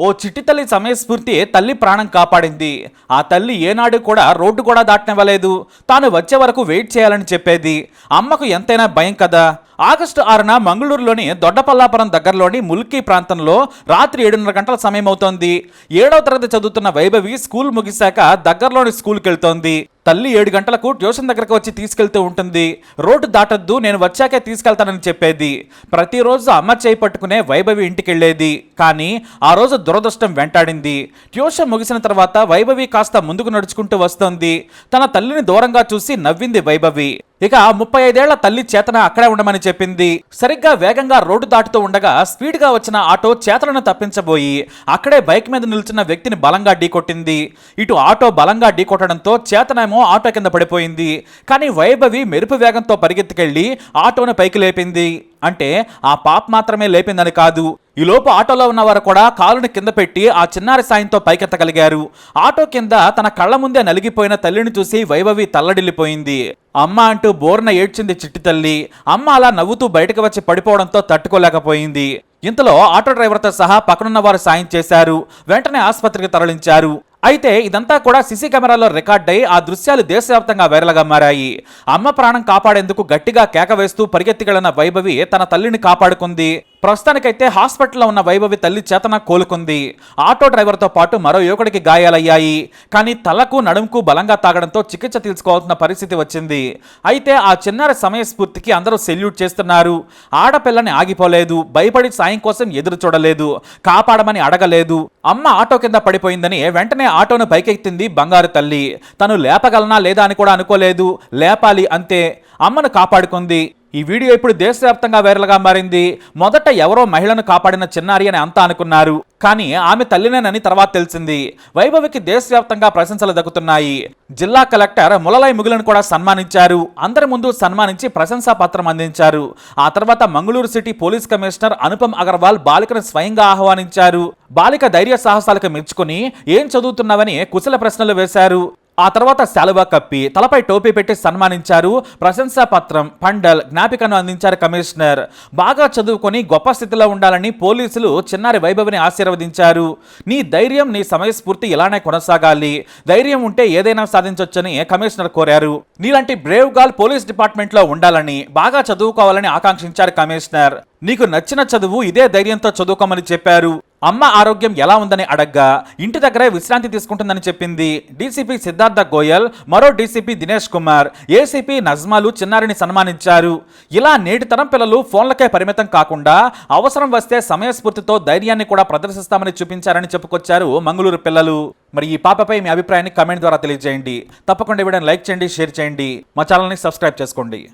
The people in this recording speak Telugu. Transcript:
ఓ చిట్టి తల్లి సమయస్ఫూర్తి తల్లి ప్రాణం కాపాడింది. ఆ తల్లి ఏనాడు కూడా రోడ్డు కూడా దాటనివ్వలేదు. తాను వచ్చే వరకు వెయిట్ చేయాలని చెప్పేది. అమ్మకు ఎంతైనా భయం కదా? ఆగస్టు ఆరున మంగళూరులోని దొడ్డపల్లాపురం దగ్గరలోని ముల్కీ ప్రాంతంలో రాత్రి ఏడున్నర గంటల సమయం అవుతోంది. ఏడవ తరగతి చదువుతున్న వైభవి స్కూల్ ముగిశాక దగ్గరలోని స్కూల్కి వెళ్తోంది. తల్లి ఏడు గంటలకు ట్యూషన్ దగ్గరకు వచ్చి తీసుకెళ్తూ ఉంటుంది. రోడ్డు దాటొద్దు నేను వచ్చాకే తీసుకెళ్తానని చెప్పేది. ప్రతిరోజు అమ్మ చేయి పట్టుకునే వైభవి ఇంటికి వెళ్ళేది. కానీ ఆ రోజు దురదృష్టం వెంటాడింది. ట్యూషన్ ముగిసిన తర్వాత వైభవి కాస్త ముందుకు నడుచుకుంటూ వస్తోంది. తన తల్లిని దూరంగా చూసి నవ్వింది వైభవి. ఇక ముప్పై ఐదేళ్ళ తల్లి చేతన అక్కడే ఉండమని చెప్పింది. సరిగ్గా వేగంగా రోడ్డు దాటుతూ ఉండగా స్పీడ్గా వచ్చిన ఆటో చేతలను తప్పించబోయి అక్కడే బైక్ మీద నిల్చున్న వ్యక్తిని బలంగా ఢీకొట్టింది. ఇటు ఆటో బలంగా ఢీకొట్టడంతో చేతనేమో ఆటో కింద పడిపోయింది. కానీ వైభవి మెరుపు వేగంతో పరిగెత్తుకెళ్ళి ఆటోను పైకి లేపింది. అంటే ఆ పాప్ మాత్రమే లేపిందని కాదు. ఈలోపు ఆటోలో ఉన్నవారు కూడా కాలుని కింద పెట్టి ఆ చిన్నారి సాయంతో పైకెత్తగలిగారు. ఆటో కింద తన కళ్ళ ముందే నలిగిపోయిన తల్లిని చూసి వైభవి తల్లడిల్లిపోయింది. అమ్మ అంటూ బోర్న ఏడ్చింది చిట్టి తల్లి. అమ్మ అలా నవ్వుతూ బయటకు వచ్చి పడిపోవడంతో తట్టుకోలేకపోయింది. ఇంతలో ఆటో డ్రైవర్తో సహా పక్కనున్న వారు సాయం చేశారు. వెంటనే ఆసుపత్రికి తరలించారు. అయితే ఇదంతా కూడా సీసీ కెమెరాలో రికార్డ్ అయి ఆ దృశ్యాలు దేశవ్యాప్తంగా వైరల్గా మారాయి. అమ్మ ప్రాణం కాపాడేందుకు గట్టిగా కేక వేస్తూ పరిగెత్తికెళ్ళిన వైభవి తన తల్లిని కాపాడుకుంది. ప్రస్తుతానికైతే హాస్పిటల్లో ఉన్న వైభవి తల్లి చేతన కోలుకుంది. ఆటో డ్రైవర్తో పాటు మరో యువకుడికి గాయాలయ్యాయి. కానీ తలకు నడుముకు బలంగా తాగడంతో చికిత్స తీసుకోవాల్సిన పరిస్థితి వచ్చింది. అయితే ఆ చిన్నారి సమయస్ఫూర్తికి అందరూ సెల్యూట్ చేస్తున్నారు. ఆడపిల్లని ఆగిపోలేదు. భయపడి సాయం కోసం ఎదురు చూడలేదు. కాపాడమని అడగలేదు. అమ్మ ఆటో కింద పడిపోయిందని వెంటనే ఆటోను పైకెత్తింది బంగారు తల్లి. తను లేపగలనా లేదా అని కూడా అనుకోలేదు. లేపాలి అంతే. అమ్మను కాపాడుకుంది. ఈ వీడియో ఇప్పుడు దేశవ్యాప్తంగా వైరల్గా మారింది. మొదట ఎవరో మహిళను కాపాడిన చిన్నారి అని అంతా అనుకున్నారు. కానీ ఆమె తల్లినేనని తర్వాత తెలిసింది. వైభవికి దేశవ్యాప్తంగా ప్రశంసలు దక్కుతున్నాయి. జిల్లా కలెక్టర్ ములలై ముగులను కూడా సన్మానించారు. అందరి ముందు సన్మానించి ప్రశంసా పత్రం అందించారు. ఆ తర్వాత Mangaluru city police commissioner Anupam Agarwal బాలికను స్వయంగా ఆహ్వానించారు. బాలిక ధైర్య సాహసాలకు మెచ్చుకుని ఏం చదువుతున్నావని కుశల ప్రశ్నలు వేశారు. ఆ తర్వాత శాలువా కప్పి తలపై టోపీ పెట్టి సన్మానించారు. ప్రశంసా పత్రం పండల్ జ్ఞాపికను అందించారు కమిషనర్. బాగా చదువుకొని గొప్ప స్థితిలో ఉండాలని పోలీసులు చిన్నారి వైభవిని ఆశీర్వదించారు. నీ ధైర్యం నీ సమయస్ఫూర్తి ఇలానే కొనసాగాలి. ధైర్యం ఉంటే ఏదైనా సాధించొచ్చని కమిషనర్ కోరారు. నీలాంటి బ్రేవ్ గాల్ పోలీస్ డిపార్ట్మెంట్లో ఉండాలని బాగా చదువుకోవాలని ఆకాంక్షించారు కమిషనర్. నీకు నచ్చిన చదువు ఇదే ధైర్యంతో చదువుకోమని చెప్పారు. అమ్మ ఆరోగ్యం ఎలా ఉందని అడగ్గా ఇంటి దగ్గరే విశ్రాంతి తీసుకుంటుందని చెప్పింది డీసీపీ సిద్ధార్థ గోయల్ మరో డీసీపీ దినేష్ కుమార్. ఏసీపీ నజ్మాలు చిన్నారిని సన్మానించారు. ఇలా నేటి తరం పిల్లలు ఫోన్లకే పరిమితం కాకుండా అవసరం వస్తే సమయస్ఫూర్తితో ధైర్యాన్ని కూడా ప్రదర్శిస్తామని చూపించారని చెప్పుకొచ్చారు మంగళూరు పిల్లలు. మరి ఈ పాపపై మీ అభిప్రాయాన్ని కమెంట్ ద్వారా తెలియజేయండి. తప్పకుండా ఇవ్వడం లైక్ చేయండి షేర్ చేయండి. మా ఛానల్ని సబ్స్క్రైబ్ చేసుకోండి.